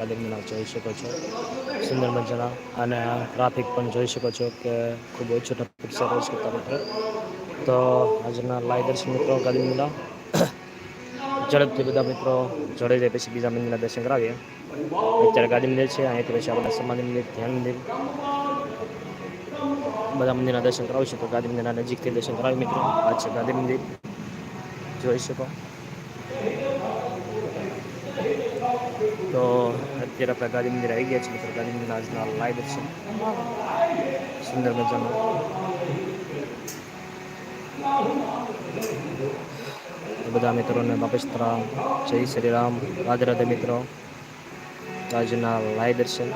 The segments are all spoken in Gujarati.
ગાર્ડનમાં જોઈ શકો છો. સુંદર મજાના અને ટ્રાફિક પણ જોઈ શકો છો કે ખૂબ ઓછું ટ્રાફિક સરસ કરતા મિત્રો. તો આજના લાઈવ મિત્રો મિલા ઝડપથી બધા મિત્રો જોડે જાય પછી બીજા મંદિરના દર્શન કરાવીએ. અત્યારે ગાદી મંદિર છે અહીંથી પછી આપણે સમાધિ મંદિર, ધ્યાન મંદિર બધા મંદિરના દર્શન કરાવીશું. તો ગાદી મંદિરના નજીકથી દર્શન કરાવી મિત્રો. આ છે ગાદી મંદિર. જોઈ શકો. તો અત્યારે આપણે ગાંધી મંદિર આવી ગયા છીએ. ગાંધી મંદિર આજના લાઈવ દર્શન સુંદર મજાનું. બધા મિત્રોને વાપસ જય શ્રી રામ. રાધે રાધે, મિત્રો. આજના લાઈવ દર્શન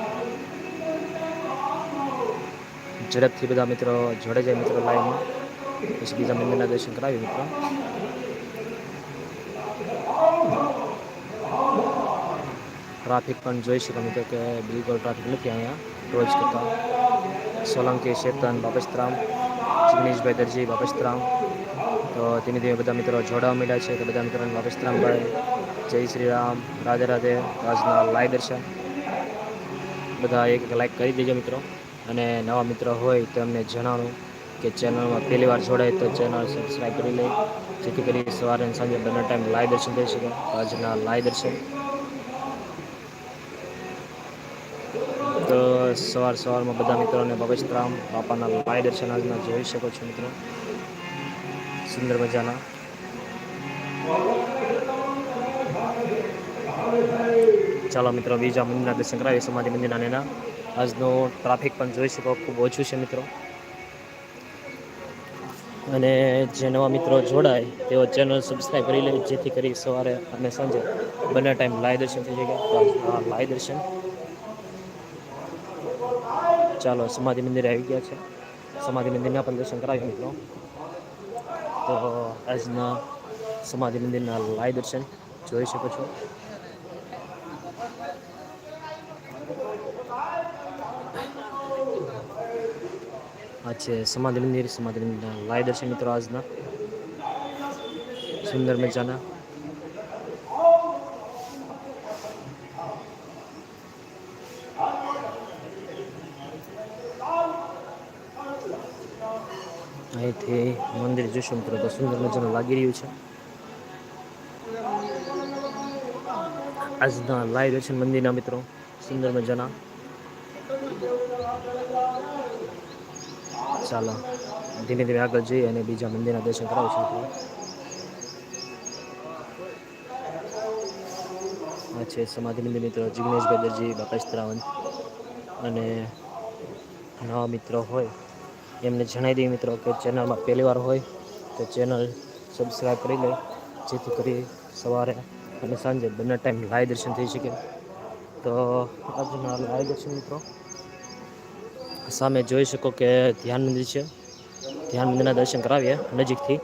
ઝડપથી બધા મિત્રો જોડે જાય મિત્રો લાઈવમાં પછી બીજા મંદિરના દર્શન કરાવી મિત્રો. ટ્રાફિક પણ જોઈ શકો મિત્રો કે બિલકુલ ટ્રાફિક નથી અહીંયા. રોજ કરતાં. સોલંકી, શેતન બાપસ્તરામ જિગ્નેશભાઈ દરજી બાપસ્તરામ તો ધીમે ધીમે બધા મિત્રો જોડાવા મળ્યા છે. તો બધા મિત્રોને બાપસ્તરામભાઈ જય શ્રી રામ, રાધે રાધે, આજના લાઈવ દર્શન. બધા એક લાઈક કરી દેજો મિત્રો. અને નવા મિત્રો હોય તો એમને જણાવું કે ચેનલમાં પહેલી વાર જોડાય તો ચેનલ સબસ્ક્રાઈબ કરી લે. જેથી કરી સવારે અને સાંજે બંને ટાઈમ લાઈવ દર્શન થઈ શકે. રાજના લાઈવ દર્શન તો સવાર સવારમાં બધા મિત્રોને પવિત્રામ બાપાના લાય દર્શન આજના જોઈ શકો છો મિત્રો. સુંદર મજાના. ચાલો મિત્રો, બીજા મંદિરના દર્શન કરાવીએ. સમાધિ મંદિરના નેના. આજનું ટ્રાફિક પણ જોઈ શકો, ખૂબ ઓછું છે મિત્રો. અને જે નવા મિત્રો જોડાય, તેઓ ચેનલ સબસ્ક્રાઈબ કરી લે, જેથી કરી સવારે અને સાંજે બંને ટાઈમ લાઈવ દર્શન થઈ શકે. લાઈવ દર્શન ચાલો સમાધિ મંદિર આવી ગયા છે. સમાધિ મંદિરના પણ દર્શન કરાવ્યા મિત્રો. તો આજના સમાધિ મંદિરના લાઈવ દર્શન જોઈ શકો છો. આ સમાધિ મંદિર, સમાધિ મંદિરના લાઈવ દર્શન મિત્રો આજના. સુંદર મજાના. અહીંથી મંદિર જોશું મિત્રો, તો સુંદર મજાનું લાગી રહ્યું છે. આજના લાઈવ દર્શન મંદિરના મિત્રો, સુંદર મજાના. ચાલો, ધીમે ધીમે આગળ જઈએ અને બીજા મંદિરના દર્શન કરાવશું મિત્રો. આ છે સમાધિ મંદિર મિત્રો, જિગ્નેશભાઈ દરજી, બાપા સ્ત્રાવંત અને નવા મિત્રો હોય. એમને જણાવી દઈએ મિત્રો કે ચેનલમાં પહેલી વાર હોય તો ચેનલ સબસ્ક્રાઈબ કરી લે, જેથી કરી સવારે અને સાંજે બંને ટાઈમ લાઈવ દર્શન થઈ શકે. તો આજના લાઈવ દર્શન મિત્રો. સામે જોઈ શકો કે ધ્યાન મંદિર છે. ધ્યાન મંદિરના દર્શન કરાવીએ નજીકથી.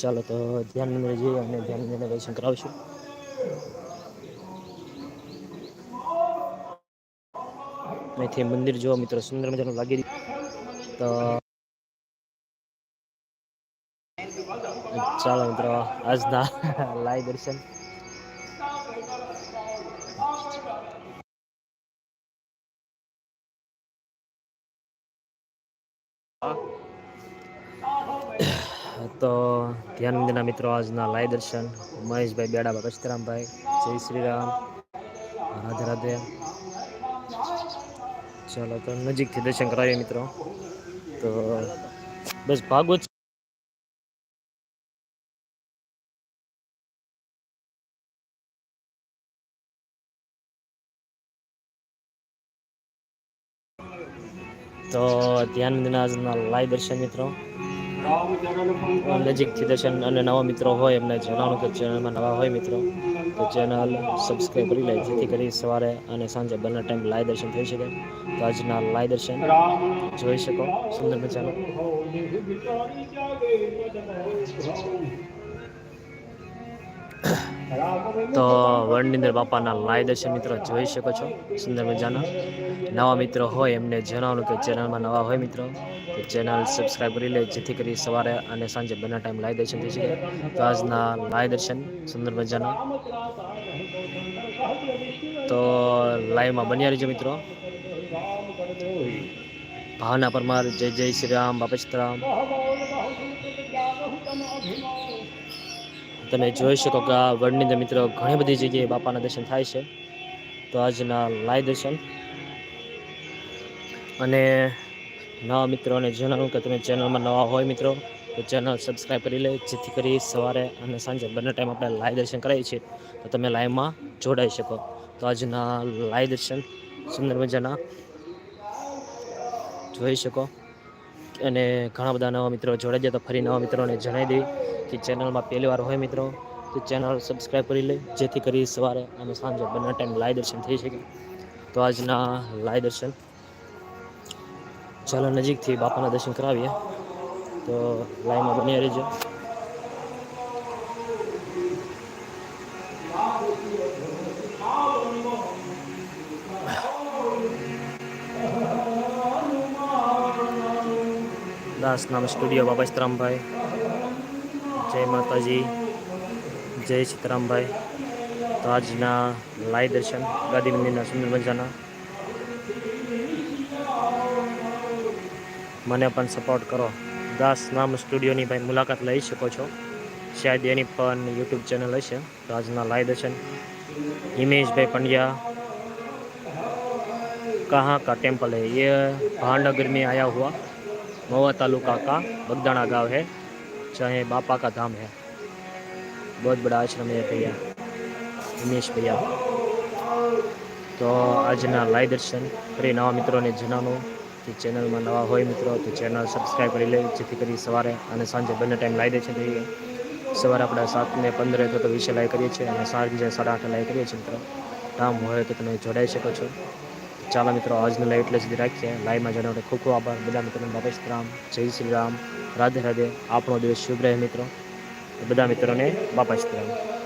ચાલો તો ધ્યાન મંદિરે જઈએ અને ધ્યાન મંદિરના દર્શન કરાવીશું. અહીંથી મંદિર જોવા મિત્રો, સુંદર મજાનું લાગી રહ્યું. તો ચાલો મિત્રો, આજના લાઈવ દર્શન. તો ધ્યાન મંદિરના મિત્રો, આજના લાઈવ દર્શન. મહેશભાઈ બેડા બકસ્તરામભાઈ જય શ્રી રામ. રાધે રાધે. ચાલો, તો નજીકથી દર્શન કરાવીએ મિત્રો. તો બસ ભાગવત તો ધ્યાન મંદિરના લાઈવ દર્શન મિત્રો. નજીકથી દર્શન અને નવા મિત્રો હોય એમને જણાવવાનું કે ચેનલમાં નવા હોય મિત્રો. તો ચેનલ સબસ્ક્રાઈબ કરી લે, જેથી કરી સવારે અને સાંજે બંને ટાઈમ લાઈવ દર્શન થઈ શકે. તો આજના લાઈવ દર્શન જોઈ શકો, સુંદર મજાનું. તો વડનીંદર બાપાના લાય દર્શન મિત્રો જોઈ શકો છો, સુંદર મજાના. નવા મિત્રો હોય એમને જણાવવાનું કે ચેનલમાં નવા હોય મિત્રો, તો ચેનલ સબસ્ક્રાઈબ કરી લે, જેથી કરી સવારે અને સાંજે બંને ટાઈમ લાય દર્શન થઈ શકે. તો આજના લાય દર્શન, સુંદર મજાના. તો લાઈવમાં બન્યા રહીજો મિત્રો. ભાવના પરમાર, જય જય શ્રી રામ બાપસ્તરામ તમે જોઈ શકો કે આ વડની અંદર મિત્રો ઘણી બધી જગ્યાએ બાપાના દર્શન થાય છે. તો આજના લાય દર્શન. અને નવા મિત્રોને જણાવું કે તમે ચેનલમાં નવા હોય મિત્રો, તો ચેનલ સબસ્ક્રાઈબ કરી લે, જેથી કરી સવારે અને સાંજે બંને ટાઈમ આપણે લાય દર્શન કરાવીએ છીએ. તો તમે લાઈવમાં જોડાઈ શકો. તો આજના લાય દર્શન, સુંદર મજાના. જોઈ શકો. અને ઘણા બધા નવા મિત્રો જોડાઈ જાય તો ફરી નવા મિત્રોને જણાવી દઈ કે ચેનલમાં પહેલી વાર હોય મિત્રો, તો ચેનલ સબસ્ક્રાઈબ કરી લે, જેથી કરી સવારે અને સાંજે બંને ટાઈમ લાય દર્શન થઈ શકે. તો આજના લાય દર્શન. ચાલો નજીકથી બાપાના દર્શન કરાવીએ. તો લાઈમાં બની રહેજો. નામ સ્ટુડિયો બાબા સીતરામભાઈ જય માતાજી જય સીતરામભાઈ તો આજના લાઈ દર્શન ગાદી મંદિરના સુંદર મજાના મને પણ સપોર્ટ કરો દાસ નામ સ્ટુડિયોની ભાઈ મુલાકાત લઈ શકો છો શાયદ એની પણ યુટ્યુબ ચેનલ હશે તો આજના લાઈ દર્શન हिमेश भाई पंड्या कहाँ का टेम्पल है ये भावनगर में आया हुआ महुआ तालुका का बगदाना गांव है चाहे बापा का धाम है बहुत बड़ा आश्रम है भैया हिमेश भैया તો આજના લાઈવ દર્શન ફરી નવા મિત્રોને જણાવો કે ચેનલમાં નવા હોય મિત્રો તો ચેનલ સબસ્ક્રાઈબ કરી લે જેથી કરી સવારે અને સાંજે બંને ટાઈમ લાઈ દર્શન થઈ ગયા સવારે આપણે સાત ને પંદરે તો વિશે લાઈ કરીએ છીએ અને સાંજે સાડા આઠે લાઈ કરીએ છીએ મિત્રો કામ હોય તો તમે જોડાઈ શકો છો ચાલો મિત્રો, આજનું લાઈવ એટલે સુધી રાખીએ. લાઈવમાં જણાવો ખૂબ ખૂબ આભાર. બધા મિત્રોને બાપેશ રામ જય શ્રી રામ, રાધે રાધે. આપણો દિવસ શુભ રહે મિત્રો. બધા મિત્રોને બાપા રામ